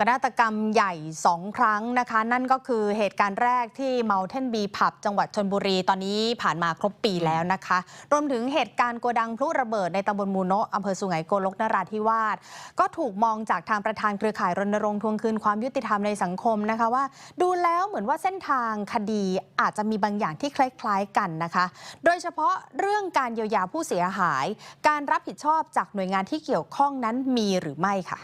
กนาฏกรรมใหญ่2ครั้งนะคะ นั่นก็คือเหตุการณ์แรกที่ Mountain b ผับจังหวัดชนบุรี ตอนนี้ผ่านมาครบปีแล้วนะคะ รวมถึงเหตุการณ์โกดังพลุระเบิดในตำบลมูโนะอำเภอสุไหงโกลกนราธิวาสก็ถูกมองจากทางประธานเครือข่ายรณรงค์ทวงคืนความยุติธรรมในสังคมนะคะว่า ดูแล้วเหมือนว่าเส้นทางคดีอาจจะมีบางอย่างที่คล้ายๆกันนะคะ โดยเฉพาะเรื่องการเยียวยาผู้เสียหาย การรับผิดชอบจากหน่วยงานที่เกี่ยวข้องนั้นมีหรือไม่ค่ะ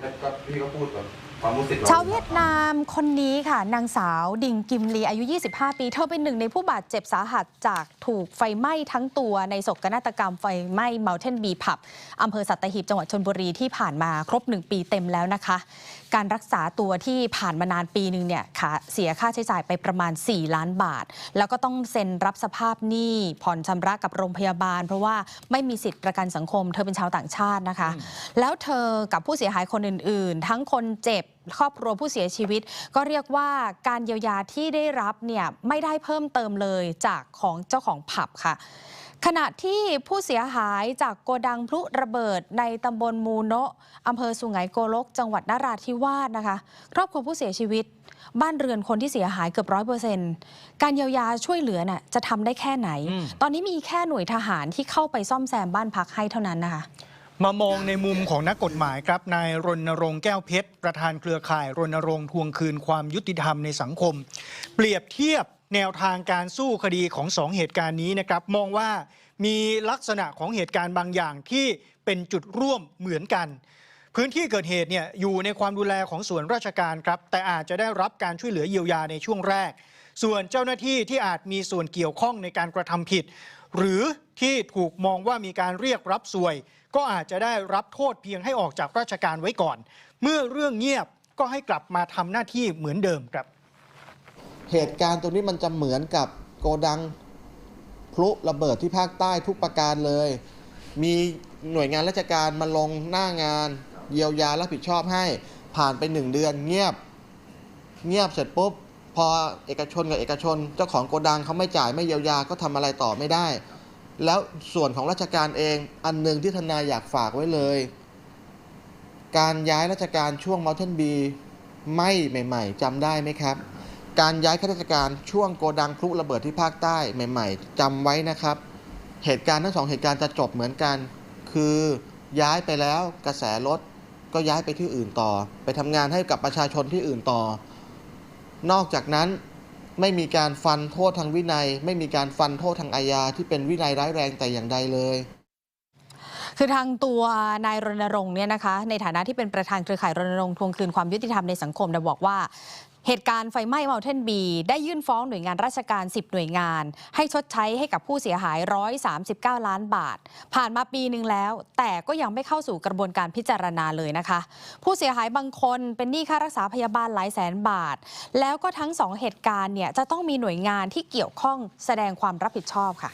แล้วก็พี่ก็พูดแบบ ความรู้สึกรชาวเวียดนามคนนี้ค่ะ นางสาวดิงกิมลีอายุ 25 ปี เธอเป็นหนึ่งในผู้บาดเจ็บสาหัสจากถูกไฟไหม้ทั้งตัวในโศกนาฏกรรมไฟไหม้ Mountain b ผับอำเภอสัตหีบจังหวัดชนบุรีที่ผ่านมาครบ 1 ปีเต็มแล้วนะคะ การรักษาตัวที่ผ่านมานานปีหนึ่งเนี่ยค่ะเสียค่าใช้จ่ายไปประมาณ 4 ล้านบาท แล้วก็ต้องเซ็นรับสภาพหนี้ผ่อนชำระกับโรงพยาบาล เพราะว่าไม่มีสิทธิ์ประกันสังคม เธอเป็นชาวต่างชาตินะคะ แล้วเธอกับผู้เสียหายคนอื่น ๆ ทั้งคนเจ็บครอบครัวผู้เสียชีวิต ก็เรียกว่าการเยียวยาที่ได้รับเนี่ยไม่ได้เพิ่มเติมเลยจากของเจ้าของผับค่ะขณะที่ผู้เสียหายจากโกดังพลุระเบิดในตำบลมูโนะอำเภอสุไหงโกลก จังหวัดนราธิวาสนะคะ ครอบครัวผู้เสียชีวิต บ้านเรือนคนที่เสียหายเกือบร้อยเปอร์เซ็นต์การเยียวยาช่วยเหลือน่ะจะทำได้แค่ไหนอืมตอนนี้มีแค่หน่วยทหารที่เข้าไปซ่อมแซมบ้านพักให้เท่านั้นนะคะ มามองในมุมของนักกฎหมายครับนายรณรงค์แก้วเพชร ประธานเครือข่ายรณรงค์ทวงคืนความยุติธรรมในสังคม เปรียบเทียบแนวทางการสู้คดีของสองเหตุการณ์นี้นะครับ มองว่ามีลักษณะของเหตุการณ์บางอย่างที่เป็นจุดร่วมเหมือนกัน พื้นที่เกิดเหตุเนี่ยอยู่ในความดูแลของส่วนราชการครับ แต่อาจจะได้รับการช่วยเหลือเยียวยาในช่วงแรก ส่วนเจ้าหน้าที่ที่อาจมีส่วนเกี่ยวข้องในการกระทำผิด หรือ ที่ถูกมองว่ามีการเรียกรับสวย ก็อาจจะได้รับโทษเพียงให้ออกจากราชการไว้ก่อน เมื่อเรื่องเงียบก็ให้กลับมาทำหน้าที่เหมือนเดิมครับ เหตุการณ์ตรงนี้มันจะเหมือนกับโกดังพลุระเบิดที่ภาคใต้ทุกประการเลย มีหน่วยงานราชการมาลงหน้างาน เยียวยารับผิดชอบให้ผ่านไปหนึ่งเดือนเงียบ เงียบเสร็จปุ๊บ พอเอกชนกับเอกชน เจ้าของโกดังเขาไม่จ่ายไม่เยียวยาก็ทำอะไรต่อไม่ได้ แล้วส่วนของราชการเองอันหนึ่งที่ทนายอยากฝากไว้เลย การย้ายราชการช่วงมอเทนบีไม่ใหม่ ๆจำได้ไหมครับ การย้ายข้าราชการช่วงโกดังพลุระเบิดที่ภาคใต้ใหม่ ๆจำไว้นะครับ เหตุการณ์ทั้งสองเหตุการณ์จะจบเหมือนกัน คือย้ายไปแล้วกระแสรถก็ย้ายไปที่อื่นต่อ ไปทำงานให้กับประชาชนที่อื่นต่อ นอกจากนั้น ไม่มีการฟันโทษทางวินัย ไม่มีการฟันโทษทางอาญาที่เป็นวินัยร้ายแรงแต่อย่างใดเลยคือทางตัวนายรณรงค์เนี่ยนะคะในฐานะที่เป็นประธานเครือข่ายรณรงค์ทวงคืนความยุติธรรมในสังคมได้บอกว่า เหตุการณ์ไฟไหม้ Mountain B ได้ยื่นฟ้องหน่วยงานราชการ 10 หน่วยงาน ให้ชดใช้ให้กับผู้เสียหาย 139 ล้านบาท ผ่านมาปีหนึ่งแล้ว แต่ก็ยังไม่เข้าสู่กระบวนการพิจารณาเลยนะคะ ผู้เสียหายบางคนเป็นหนี้ค่ารักษาพยาบาลหลายแสนบาท แล้วก็ทั้งสองเหตุการณ์เนี่ยจะต้องมีหน่วยงานที่เกี่ยวข้องแสดงความรับผิดชอบค่ะ